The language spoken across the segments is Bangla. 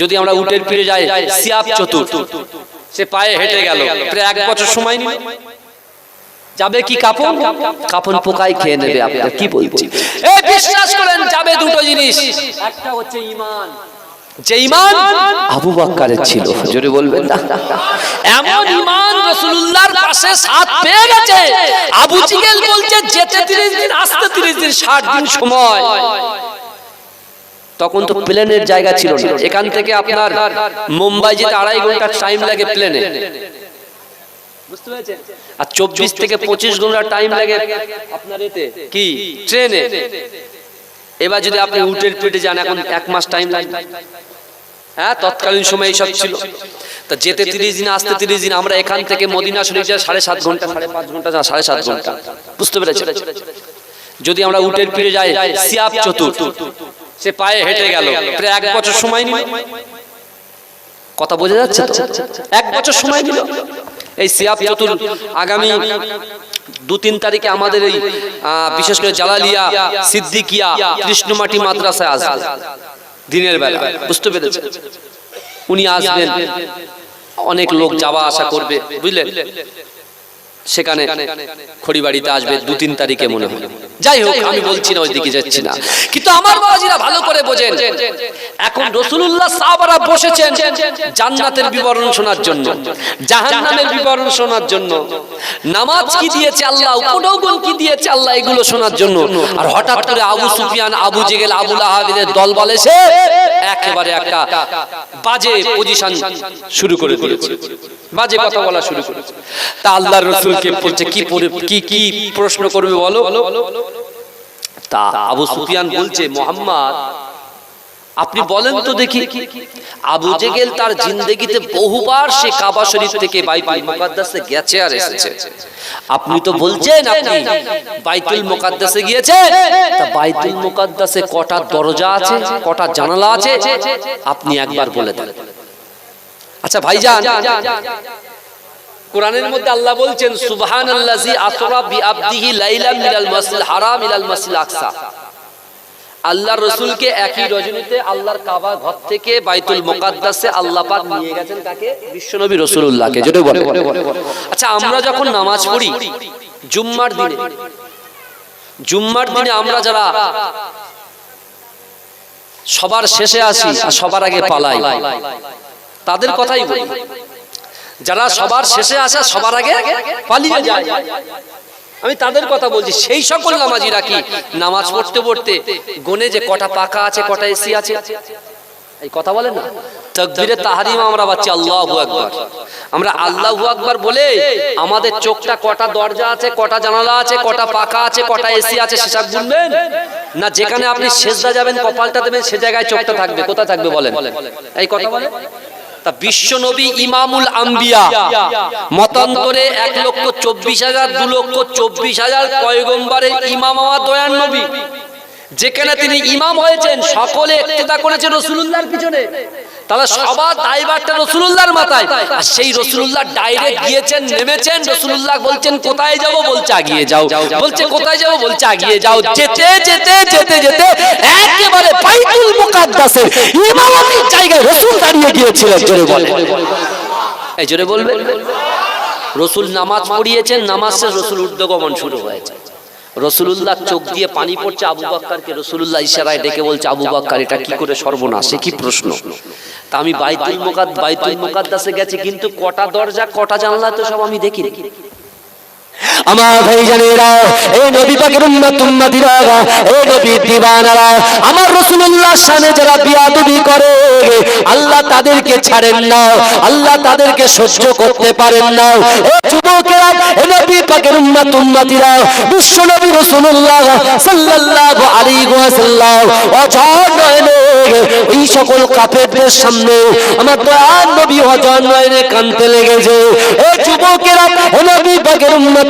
যদি আমরা উটের পিড়ে যাই সিয়াব চতুর, সে পায়ে হেঁটে গেল, প্রায় এক বছর সময় যাবে কি কাপন কাপন পোকায় খেয়ে নেবে আপনার কি বলছি করেন, যাবে দুটো জিনিস। একটা হচ্ছে ইমান যে ইমান আবু বাক্কারের ছিল। জোরে বলবেন না। এমন ইমান রাসূলুল্লাহর পাশে সাথ পেয়ে গেছে। আবু জিগেল বলছে যেতে 30 দিন আসতে 30 দিন 60 দিন সময়। তখন তো প্লেনের জায়গা ছিল না। এখান থেকে আপনার মুম্বাই যেতে আড়াই ঘণ্টা টাইম লাগে প্লেনে। আর চব্বিশ থেকে পঁচিশ ঘণ্টা টাইম লাগে আপনার এতে। কি? ট্রেনে। এবার যদি আপনি উটের পেটে যান এখন এক মাস টাইম লাগবে। হ্যাঁ তৎকালীন সময় এইসব ছিল। তা যেতে তিরিশ দিন, আসতে তিরিশ দিন, আমরা এখান থেকে মদিনা শরীফ যাই সাড়ে সাত ঘণ্টা, সাড়ে পাঁচ ঘণ্টা সাড়ে সাত ঘণ্টা। বুঝতে পেরেছি যদি আমরা উটের পিড়ে যাই সিয়াব চতুর। সে পায়ে হেঁটে গেল। প্রায় এক বছর সময় নিল। কথা বোঝা যাচ্ছে এক বছর সময় নিল। এই সিয়াব চতুর আগামী দু তিন তারিখে আমাদের এই বিশেষ করে জালালিয়া, সিদ্দিকিয়া, কৃষ্ণমাটি মাদ্রাসায় আসবে। দিনের বেলা। বুঝতে পেরেছেন? উনি আসবেন। অনেক লোক যাওয়া আসা করবে বুঝলেন? সেখানে খড়িবাড়িতে আসবে দু তিন তারিখে মনে হয়। যাই হোক আমি বলছি না ওইদিকে যাচ্ছি না। কিন্তু আমার বাবাজিরা ভালো করে বোঝেন, এখন রসুল্লাহ সাহাবারা বসেছেন জান্নাতের বিবরণ শোনার জন্য, জাহান্নামের বিবরণ শোনার জন্য। নামাজ কি দিয়েছে আল্লাহ উপনৌগল কি দিয়েছে আল্লাহ, এগুলো শোনার জন্য। আর হঠাৎ করে আবু সুফিয়ান, আবু জেগেল আবুল আহাবিদের দল বলে সে একেবারে একটা বাজে পজিশন শুরু করে দিয়েছে। বাজে কথা বলা শুরু করেছে। তা আল্লাহর রসুলকে বলছে, কি কি কি প্রশ্ন করবে বলো? তা আবু সুফিয়ান বলছে, মোহাম্মদ, আপনি বলেন তো দেখি, আবু জেগেল তার জিন্দেগিতে বহুবার সে কাবা শরীফ থেকে বাইতুল মুকাদ্দাসে গেছে আর এসেছে। আপনি তো বলছেন আপনি, বাইতুল মুকাদ্দাসে গিয়েছে তা বাইতুল মুকাদ্দাসে কটা দরজা আছে, কটা জানালা আছে? আপনি একবার বলে দেন। আচ্ছা ভাইজান কোরআনের মধ্যে আল্লাহ বলছেন সুবহানাল্লাজি আসরা বিআবদিহি লাইলাম মিনাল মাসজিদ হারাম ইলাল মাসজিদ আকসা। আল্লাহর রসুলকে একই রজনীতে আল্লাহর কাবা ঘর থেকে বাইতুল মুকাদ্দাসে আল্লাহ পাক নিয়ে গেছেন কাকে? বিশ্বনবী রাসূলুল্লাহকে যেটা বলে আচ্ছা আমরা যখন নামাজ পড়ি, জুম্মার দিনে জুম্মার দিনে আমরা যারা সবার শেষে আসি আর সবার আগে পালাই, তাদের কথাই বলি। যারা সবার শেষে আসে সবার আগে পালিয়ে যায়। আমি তাদের কথা বলছি সেই সকল নামাজিরা কি? নামাজ পড়তে পড়তে গনে যে কটা পাকা আছে কটা এসি আছে এই কথা বলেন না। তকবীরে তাহারিম আমরা বাচ্চা আল্লাহু আকবার। আমরা আল্লাহু আকবার বলে আমাদের চোখটা কটা দরজা আছে কটা জানালা আছে কটা পাকা আছে কটা এসি আছে সেসব গুনবেন না যেখানে আপনি সেজদা যাবেন কপালটা দেবেন সে জায়গায় চোখটা থাকবে কোথায় থাকবে বলেন? এই কথা বলেন। বিশ্ব নবী ইমামুল আম্বিয়া। মতান্তরে এক লক্ষ চব্বিশ হাজার, দু লক্ষ চব্বিশ হাজার কয়গম্বারে ইমাম দয়ান নবী। যেখানে তিনি ইমাম হয়েছেন, সকলে একতেদা করেছেন পিছনে। তাহলে সবার দায়ভারটা রসুলুল্লাহর মাথায়। আর সেই রসুলুল্লাহ ডাইরেক্ট গিয়েছেন নেমেছেন রসুলুল্লাহ বলছেন কোথায় যাব? বলছে আগিয়ে যাও। বলছে কোথায় যাব? বলছে আগিয়ে যাও যেতে যেতে যেতে যেতে একেবারে বাইতুল মুকাদ্দাসের ইমামতির জায়গায় রসুল দাঁড়িয়ে গিয়েছিলেন জোরে বলে। এই জোরে বলবে? রসুল নামাজ পড়িয়েছেন নামাজ শেষ রসুল ঊর্ধ্বগমন শুরু হয়েছে। রসুলুল্লাহ চোখ দিয়ে পানি পড়ছে আবু বাক্কারকে, রসুলুল্লাহ ইশারায় ডেকে বলছে, আবু বাক্কার, এটা কি করে সর্বনাশ? কি প্রশ্ন? তা আমি বাইতুল মোকাদ বাইতুল মোকাদ্দাসে গেছি, কিন্তু কটা দরজা, কটা জানলা তো সব আমি দেখি আমার ভাই জানেরা এই নবী পাকের উম্মত এই নবী দিবানারা, আমার যারা করে, আল্লাহ তাদেরকে ছাড়েন না, আল্লাহ তাদেরকে সহ্য করতে পারেন না। এই যুবকেরা এই নবী পাকের উম্মত বিশ্ব নবী সাল্লাল্লাহু আলাইহি এই সকল কাফেরদের সামনে আমার দয়ার নবী অজর নয়নে কানতে লেগেছে। এই যুবকেরা এই নবী পাকের উম্মত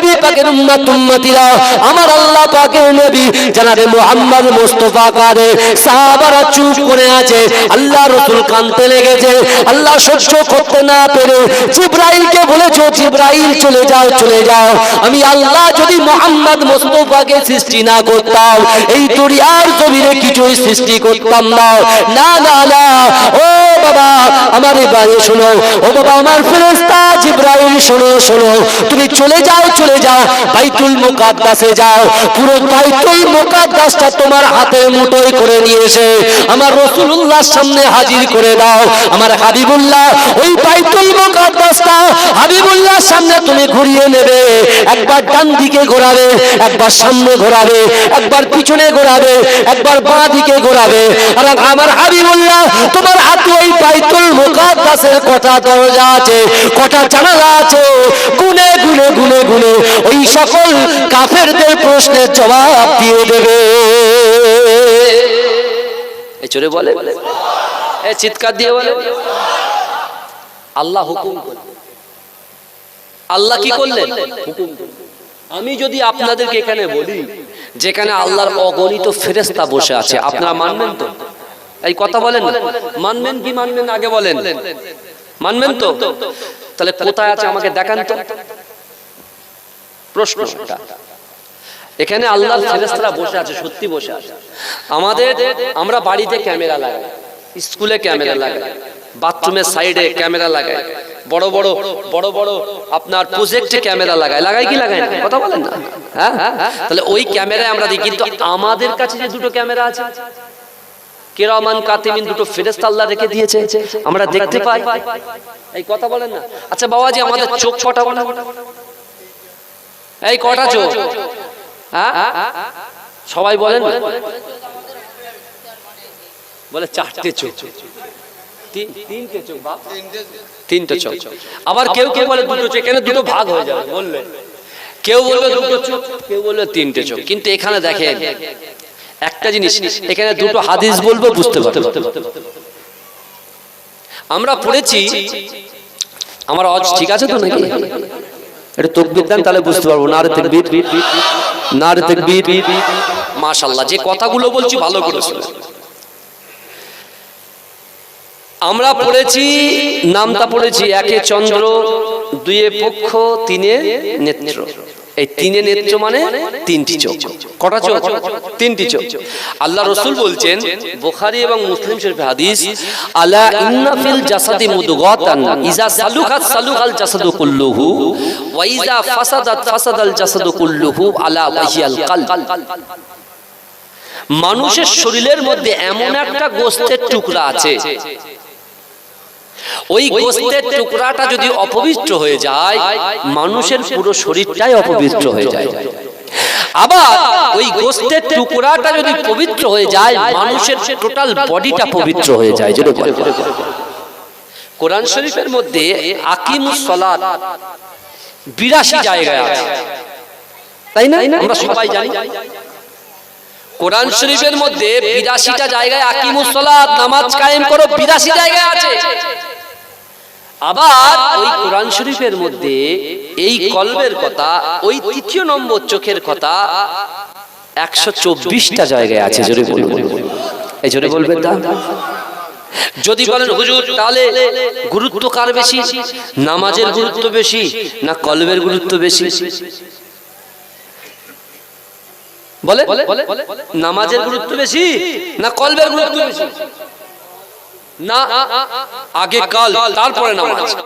নবী পাকের উম্মত উম্মতিরা, আমার আল্লাহ পাকের নবী জানাবে মুহাম্মদ মুস্তাফা কারে সাহাবারা চুপ করে আছে, আল্লাহ রাসূল কানতে লেগেছে, আল্লাহ সহ্য করতে না পেরে জিব্রাইলকে বলেছ, জিব্রাইল, চলে যাও চলে যাও। আমি আল্লাহ যদি মোহাম্মদ মুস্তাফাকে সৃষ্টি না করতাম, এই দুনিয়ার জমিনে কিছুই সৃষ্টি করতাম না না না আমার এবারে শোনো, ও বাবা আমার ফেরেশতা জিব্রাইল, শোনো শোনো, তুমি চলে যাও চলে যাও, বাইতুল মুকাদ্দাসে যাও, পুরো বাইতুল মুকাদ্দাসটা তোমার হাতে মুঠোয় করে নিয়ে এসে আমার রাসূলুল্লাহর সামনে হাজির করে দাও। আমার হাবিবুল্লাহ, ওই বাইতুল মুকাদ্দাসটা হাবিবুল্লাহর সামনে তুমি ঘুরিয়ে নেবে, একবার ডান দিকে ঘোরাবে, একবার সামনে ঘোরাবে, একবার পিছনে ঘোরাবে, একবার বাঁ দিকে ঘোরাবে। আর আমার হাবিবুল্লাহ, তোমার হাতে ওই বাইতুল কটা দরজা আছে, কটা জানালা আছে? গুনে গুনে গুনে গুনে ওই সকল কাফেরদের প্রশ্নের জবাব দিয়ে দেবে। বলে। এ চিৎকার দিয়ে বলে। আল্লাহ হুকুম আল্লাহ কি করলেন? হুকুম আমি যদি আপনাদেরকে এখানে বলি, যেখানে আল্লাহর অগণিত ফেরেস্তা বসে আছে, আপনারা মানবেন তো? এই কথা বলেন। মানবেন কি মানবেন আগে বলেন। মানবেন তো? তাহলে কোথায় আছে আমাকে দেখান তো। প্রশ্নটা এখানে আল্লাহর ফেরেস্তারা বসে আছে সত্যি বসে আছে। আমাদের আমরা বাড়িতে ক্যামেরা লাগাই স্কুলে ক্যামেরা লাগাই বাথরুমের সাইডে ক্যামেরা লাগাই বড় বড় বড় বড় আপনার প্রজেক্টে ক্যামেরা লাগায় লাগাই কি লাগায় না? কথা বলেন না। হ্যাঁ? তাহলে ওই ক্যামেরায় আমরা দিই কিন্তু আমাদের কাছে যে দুটো ক্যামেরা আছে কেরামান কাতিমিন দুটো ফেরেস্তা আল্লাহ রেখে দিয়েছে। আমরা দেখতে পাই। এই কথা বলেন না। আচ্ছা আমাদের চোখ এই কটা চোখ? হ্যাঁ? সবাই বলেন। বলে চারটে চোখ। তিনটে চোখ তিনটে চোখ। আবার কেউ কেউ বলে দুটো চোখ এখানে দুটো ভাগ হয়ে যাবে বললে। কেউ বলবে দুটো চোখ কেউ বলবে তিনটে চোখ। কিন্তু এখানে দেখেন একটা জিনিস এখানে দুটো হাদিস বলব বুঝতে পারবে। আমরা পড়েছি আমার অজ ঠিক আছে তো নাকি? এটা তকবির দেন তাহলে বুঝতে পারব। না রে তকবির না রে তকবির। মাশাল্লাহ যে কথাগুলো বলছি ভালো করে শুনুন। আমরা পড়েছি নামটা পড়েছি একে চন্দ্র দুয়ে পক্ষ তিনে নেত্র। এই তিনে নেত্র মানে তিনটি চোখ। কটা চোখ? তিনটি চোখ। আল্লাহ রসুল বলছেন বোখারি এবং মুসলিম শরীফ হাদিস আলা ইন্না ফিল জাসাদি মুদগাতান ইজা সালুখাত সালুখাল জাসাদু কুল্লুহু ওয়া ইজা ফাসাদাত ফাসাদাল জাসাদু কুল্লুহু আলা ওয়াহিয়াল কালব। মানুষের শরীরের মধ্যে এমন একটা গোস্তের টুকরা আছে ওই গোস্তের টুকরাটা যদি অপবিত্র হয়ে যায় মানুষের পুরো শরীরটাই অপবিত্র হয়ে যায়। আবার ওই গোস্তের টুকরাটা যদি পবিত্র হয়ে যায় মানুষের টোটাল বডিটা পবিত্র হয়ে যায় যেটা বলে। কোরআন শরীফের মধ্যে আকিমুস সালাত বিরাশি জায়গায় আছে। তাই না? আমরা সবাই জানি। কোরআন শরীফের মধ্যে বিরাশিটা জায়গায় আকিমুস সালাত নামাজ কায়েম করো বিরাশি জায়গায় আছে। আবার ওই কোরআন শরীফের মধ্যে এই কলবের কথা ওই তৃতীয় নম্বর চোখের কথা একশো চব্বিশটা জায়গায় আছে জোরে বলবেন এই জোরে বলবেন না? যদি বলেন হুজুর তাহলে গুরুত্ব কার বেশি? নামাজের গুরুত্ব বেশি না কলবের গুরুত্ব বেশি? বলে নামাজের গুরুত্ব বেশি না কলবের গুরুত্ব বেশি? না আগে কাল তারপরে নামাজ।